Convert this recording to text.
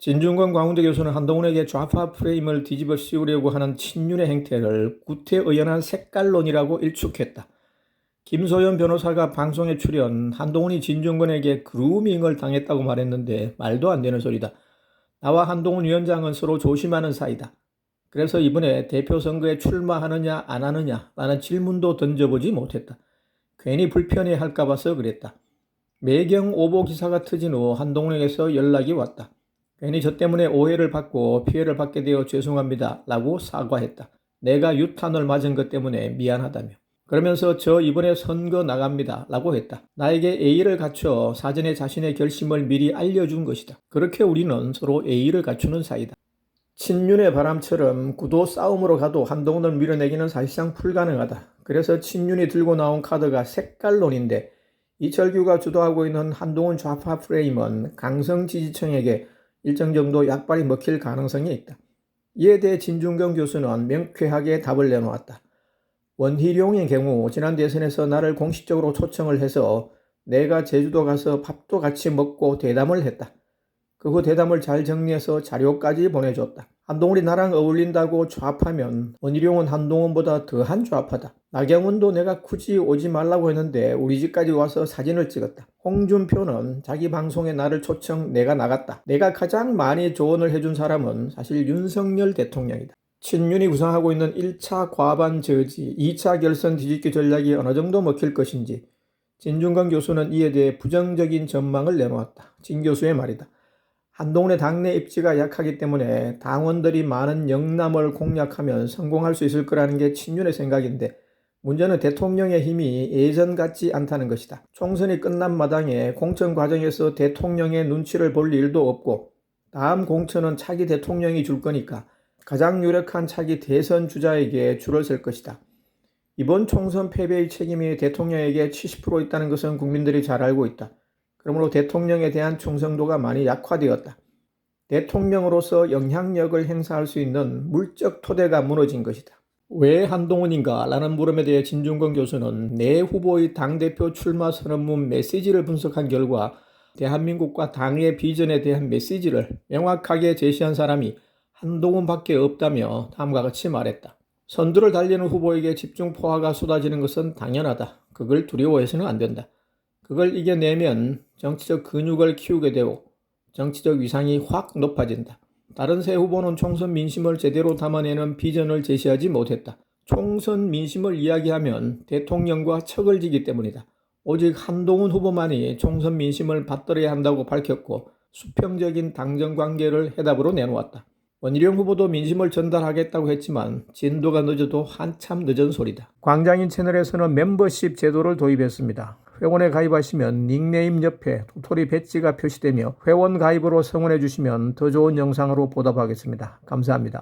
진중권 광운대 교수는 한동훈에게 좌파 프레임을 뒤집어 씌우려고 하는 친윤의 행태를 구태의연한 색깔론이라고 일축했다. 김소연 변호사가 방송에 출연 한동훈이 진중권에게 그루밍을 당했다고 말했는데 말도 안 되는 소리다. 나와 한동훈 위원장은 서로 조심하는 사이다. 그래서 이번에 대표 선거에 출마하느냐 안 하느냐 라는 질문도 던져보지 못했다. 괜히 불편해 할까 봐서 그랬다. 매경 오보 기사가 터진 후 한동훈에게서 연락이 왔다. 괜히 저 때문에 오해를 받고 피해를 받게 되어 죄송합니다. 라고 사과했다. 내가 유탄을 맞은 것 때문에 미안하다며. 그러면서 저 이번에 선거 나갑니다. 라고 했다. 나에게 A를 갖춰 사전에 자신의 결심을 미리 알려준 것이다. 그렇게 우리는 서로 A를 갖추는 사이다. 친윤의 바람처럼 구도 싸움으로 가도 한동훈을 밀어내기는 사실상 불가능하다. 그래서 친윤이 들고 나온 카드가 색깔론인데 이철규가 주도하고 있는 한동훈 좌파 프레임은 강성 지지층에게 일정 정도 약발이 먹힐 가능성이 있다. 이에 대해 진중경 교수는 명쾌하게 답을 내놓았다. 원희룡의 경우 지난 대선에서 나를 공식적으로 초청을 해서 내가 제주도 가서 밥도 같이 먹고 대담을 했다. 그후 대담을 잘 정리해서 자료까지 보내줬다. 한동훈이 나랑 어울린다고 좌파면 원희룡은 한동훈보다 더한 좌파다. 나경원도 내가 굳이 오지 말라고 했는데 우리 집까지 와서 사진을 찍었다. 홍준표는 자기 방송에 나를 초청 내가 나갔다. 내가 가장 많이 조언을 해준 사람은 사실 윤석열 대통령이다. 친윤이 구상하고 있는 1차 과반 저지, 2차 결선 뒤집기 전략이 어느 정도 먹힐 것인지 진중권 교수는 이에 대해 부정적인 전망을 내놓았다. 진 교수의 말이다. 한동훈의 당내 입지가 약하기 때문에 당원들이 많은 영남을 공략하면 성공할 수 있을 거라는 게 친윤의 생각인데 문제는 대통령의 힘이 예전 같지 않다는 것이다. 총선이 끝난 마당에 공천 과정에서 대통령의 눈치를 볼 일도 없고 다음 공천은 차기 대통령이 줄 거니까 가장 유력한 차기 대선 주자에게 줄을 설 것이다. 이번 총선 패배의 책임이 대통령에게 70% 있다는 것은 국민들이 잘 알고 있다. 그러므로 대통령에 대한 충성도가 많이 약화되었다. 대통령으로서 영향력을 행사할 수 있는 물적 토대가 무너진 것이다. 왜 한동훈인가? 라는 물음에 대해 진중권 교수는 내 후보의 당대표 출마 선언문 메시지를 분석한 결과 대한민국과 당의 비전에 대한 메시지를 명확하게 제시한 사람이 한동훈밖에 없다며 다음과 같이 말했다. 선두를 달리는 후보에게 집중 포화가 쏟아지는 것은 당연하다. 그걸 두려워해서는 안 된다. 그걸 이겨내면 정치적 근육을 키우게 되고 정치적 위상이 확 높아진다. 다른 세 후보는 총선 민심을 제대로 담아내는 비전을 제시하지 못했다. 총선 민심을 이야기하면 대통령과 척을 지기 때문이다. 오직 한동훈 후보만이 총선 민심을 받들어야 한다고 밝혔고 수평적인 당정 관계를 해답으로 내놓았다. 원희룡 후보도 민심을 전달하겠다고 했지만 진도가 늦어도 한참 늦은 소리다. 광장인 채널에서는 멤버십 제도를 도입했습니다. 회원에 가입하시면 닉네임 옆에 도토리 배지가 표시되며 회원 가입으로 성원해 주시면 더 좋은 영상으로 보답하겠습니다. 감사합니다.